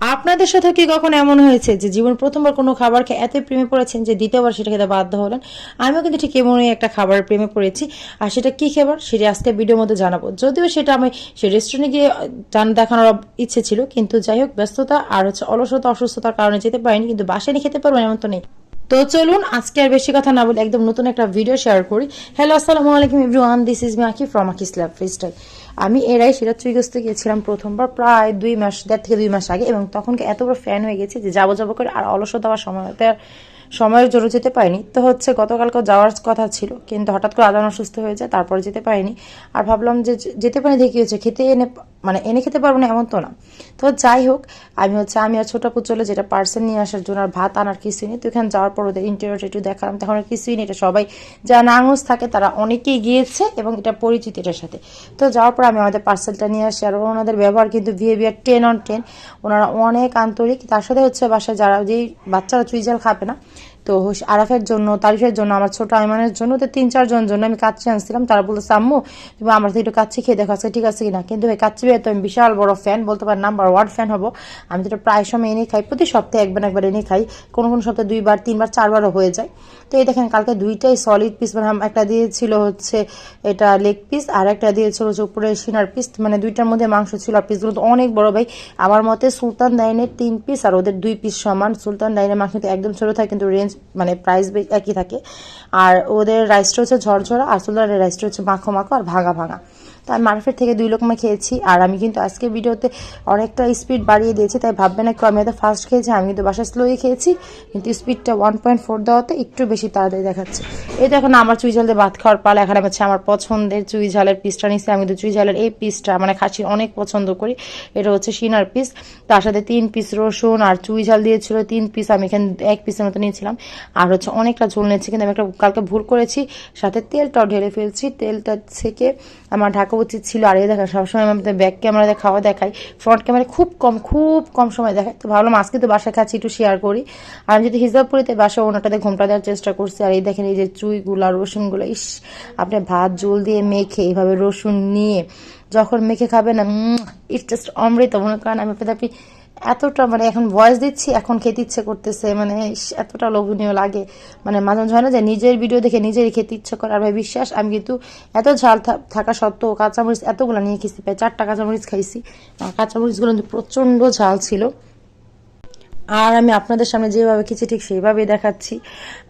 আপনাদের সাথে কি কখনো এমন হয়েছে যে জীবন প্রথমবার কোনো খাবার খেয়ে এত প্রেমে পড়েছেন যে দ্বিতীয়বার সেটা খেতে বাধ্য হলেন? আমিও কিন্তু ঠিক এমনই একটা খাবারের প্রেমে পড়েছি। আর সেটা কি খাবার সেটা আজকে ভিডিওর মধ্যে জানাব। যদিও সেটা আমি সেই রেস্টুরেন্টে গিয়ে জান দেখানোর ইচ্ছে ছিল, কিন্তু যাই হোক, ব্যস্ততা আর হচ্ছে অলসতা, অসুস্থতার কারণে যেতে পারিনি, কিন্তু বাসায় নিয়ে খেতে পারব এমন তো নেই। তো চলুন, আজকে আর বেশি কথা না বলে একদম নতুন একটা ভিডিও শেয়ার করি। হ্যালো আসসালামু আলাইকুম everyone this is me Aki from Aki's lab freestyle আমি এরাই সিরাজগঞ্জতে গিয়েছিলাম প্রথমবার, প্রায় দুই মাস, দেড় থেকে দুই মাস আগে, এবং তখন এত বড় ফ্যান হয়ে গেছি যে যাব যাব করে আর অলসতা দেওয়ার সময়তে আর সময়ের জন্য যেতে পারিনি। তো হচ্ছে গতকালকে যাওয়ার কথা ছিল, কিন্তু হঠাৎ করে আদান অসুস্থ হয়ে যায়, তারপরে যেতে পারিনি। আর ভাবলাম যে যেতে পারি দেখি হচ্ছে খেতে এনে মানে এনে খেতে পারব না এমন তো না। তো যাই হোক, আমি হচ্ছে, আমি আর ছোট পুচলে যেটা পার্সেল নিয়ে আসার জন্য আর ভাত আনার কিছুই নেই, তো এখানে যাওয়ার পর ওদের ইন্টারভিউ একটু দেখালাম, তখন আর কিছুই নেই, এটা সবাই যারা নাঙ্গস থাকে তারা অনেকেই গিয়েছে, এবং এটা পরিচিত এটার সাথে। তো যাওয়ার পর আমি আমাদের পার্সেলটা নিয়ে আসি আর ওনাদের ব্যবহার কিন্তু বিহেভিয়ার টেন অন টেন ওনারা অনেক আন্তরিক। তার সাথে হচ্ছে বাসায় যারা যেই বাচ্চারা চুইজাল খাবে না, তো আরাফের জন্য, তারিফের জন্য, আমার ছোট আইমানের জন্য, তো তিন চারজন জন্য আমি কাচ্চি আনছিলাম। তারা বলতেছে, আম্মু, তুমি আমার থেকে একটু কাচ্চি খেয়ে দেখো, আজকে ঠিক আছে কিনা? কিন্তু ভাই, কাচ্চি তো আমি বিশাল বড় ফ্যান বলতে পারি নাম্বার ওয়ান ফ্যান হব। আমি তো প্রায় সময় এনে খাই, প্রতি সপ্তাহে একবার একবার এনে খাই। কোনো কোনো সপ্তাহে দুইবার, তিনবার, চারবারও হয়ে যায়। তো এই দেখেন, কালকে দুইটাই সলিড পিস মানে একটা দিয়েছিল হচ্ছে এটা লেগ পিস আর একটা দিয়েছিল হচ্ছে উপরে সিনার পিস মানে দুইটার মধ্যে মাংস ছিল। আর পিসগুলো তো অনেক বড় ভাই। আমার মতে সুলতান ডাইনের তিন পিস আর ওদের দুই পিস সমান। সুলতান ডাইনের মাংস কিন্তু একদম ছোট থাকে, কিন্তু রেঞ্জ মানে প্রাইস একই থাকে। আর ওদের রাইসটা হচ্ছে ঝরঝরা, আর সুলতানের রাইসটা হচ্ছে মাখো মাখো আর ভাঙা ভাঙা। তো আমি মার্কেট থেকে দুই লোকমা খেয়েছি। আর আমি কিন্তু আজকে ভিডিওতে অনেকটা স্পিড বাড়িয়ে দিয়েছি, তাই ভাববে না কেউ আমি হয়তো ফার্স্ট খেয়েছি, আমি কিন্তু বাসায় স্লোই খেয়েছি, কিন্তু স্পিডটা ওয়ান পয়েন্ট ফোর দেওয়াতে একটু বেশি তাড়াতাড়ি দেখাচ্ছে। এই তো এখন আমার চুই ঝাল দিয়ে ভাত খাওয়ার পালা, এখানে হচ্ছে আমার পছন্দের চুই ঝালের পিসটা নিচ্ছি আমি কিন্তু চুই ঝালের এই পিসটা মানে খাসি অনেক পছন্দ করি। এটা হচ্ছে সিনার পিস তার সাথে তিন পিস রসুন আর চুই ঝাল দিয়েছিল, তিন পিস আমি এখানে এক পিসের মতো নিয়েছিলাম। আর হচ্ছে অনেকটা ঝোল নিয়েছি, কিন্তু আমি একটা কালকে ভুল করেছি, সাথে তেলটাও ঢেলে ফেলছি, তেলটা থেকে আমার ঢাকা উচিত ছিল, আর এই দেখা, সবসময় আমি ব্যাক ক্যামেরাতে খাওয়া দেখাই। ফ্রন্ট ক্যামেরা খুব কম খুব কম সময় দেখায় তো ভাবলাম আজকে তো বাসায় খাচ্ছি একটু শেয়ার করি। আর আমি যদি তাই বাসায় ওনাটাতে ঘোমটা দেওয়ার চেষ্টা করছি, আর এই দেখেন এই যে চুইগুলা, রসুনগুলো, ইস, আপনি ভাত জল দিয়ে মেখে এইভাবে রসুন নিয়ে যখন মেখে খাবেন ইটস জাস্ট অমৃত, মনে করেন আমি আপনাদের আপনি এতটা মানে এখন ভয়েস দিচ্ছি, এখন খেতে ইচ্ছে করতেছে মানে এতটা লোভনীয় লাগে। মানে মাঝে মাঝে হয় না যে নিজের ভিডিও দেখে নিজেরই খেতে ইচ্ছে করে। আর ভাই বিশ্বাস, আমি কিন্তু এত ঝাল থাকা সত্ত্বেও কাঁচামরিচ এতগুলো নিয়ে খেয়েছি, প্রায় চারটা কাঁচামরিচ খাইছি। কাঁচামরিচগুলো কিন্তু প্রচণ্ড ঝাল ছিল। আর আমি আপনাদের সামনে যেভাবে খেয়েছি ঠিক সেইভাবেই দেখাচ্ছি।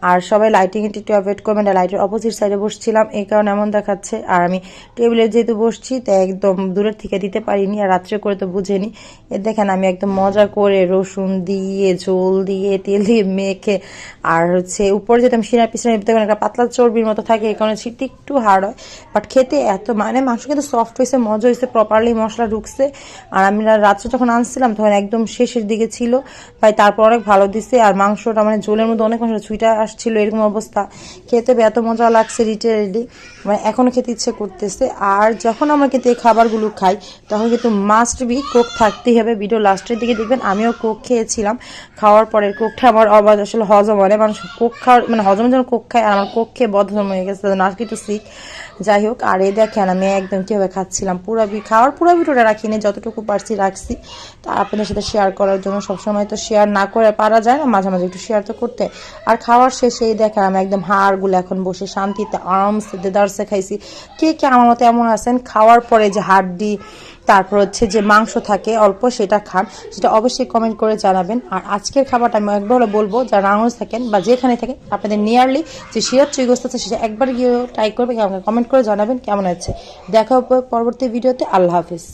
আর সবাই লাইটিং একটু অ্যাভয়েড করবেন লাইটের অপোজিট সাইডে বসছিলাম, এই কারণে এমন দেখাচ্ছে। আর আমি টেবিলে যেহেতু বসছি, তাই একদম দূরের থেকে দিতে পারিনি, আর রাত্রে করে তো বুঝেনি। এ দেখেন, আমি একদম মজা করে রসুন দিয়ে, ঝোল দিয়ে, তেল দিয়ে মেখে, আর হচ্ছে উপরে যেতে আমি সিনার পিছনে দেখবেন একটা পাতলা চর্বির মতো থাকে, এই কারণে শীত একটু হার্ড হয়। বাট খেতে এত মানে মাংস কিন্তু সফট হয়েছে, মজা হয়েছে প্রপারলি মশলা ঢুকছে। আর আমি রাত্রে যখন আনছিলাম, তখন একদম শেষের দিকে ছিল। ভাই, তারপর অনেক ভালো দিছে, আর মাংসটা মানে ঝোলের মধ্যে অনেক মাংস ছুইটা আসছিল, এরকম অবস্থা। খেতে এত মজা লাগছে রিটেলি মানে এখনও খেতে ইচ্ছে করতেছে। আর যখন আমরা কিন্তু এই খাবারগুলো খাই, তখন কিন্তু মাস্ট বি কোক থাকতেই হবে। ভিডিও লাস্টের দিকে দেখবেন, আমিও কোক খেয়েছিলাম। খাওয়ার পরে কোকটা আমার অবাধ, আসলে হজম হয় মানুষ কোক খাওয়ার মানে হজমের জন্য কোক খায়, আর আমার কোক খেয়ে বদহজম হয়ে গেছে না কিন্তু শিখ যাই হোক, আর এই দেখেন, আমি একদম কীভাবে খাচ্ছিলাম। পুরা খাওয়ার পুরো ভিডিওটা রাখিনি, যতটুকু পারছি রাখছি। তা আপনাদের সাথে শেয়ার করার জন্য সবসময় তো শেয়ার না করে পারা যায় না, মাঝে মাঝে একটু শেয়ার তো করতে। আর খাওয়ার শেষে এই দেখেন আমি একদম হাড়গুলো এখন বসে শান্তিতে, আরামসে দেদারসে খাইছি। কে কে আমার মতো এমন আছেন? খাওয়ার পরে যে হাড্ডি, তারপর হচ্ছে যে মাংস থাকে, অল্প সেটা খান, সেটা অবশ্যই কমেন্ট করে জানাবেন। আর আজকের খাবারটা আমি একবার বলব, যারা রাঙজ থাকেন বা যেখানে থাকেন, আপনাদের নিয়ারলি যে শিয়ার চুইগোস্ত আছে, সেটা একবার গিয়ে ট্রাই করবে আমাকে কমেন্ট করে জানাবেন কেমন আছে দেখা পরবর্তী ভিডিওতে আল্লাহ হাফিজ।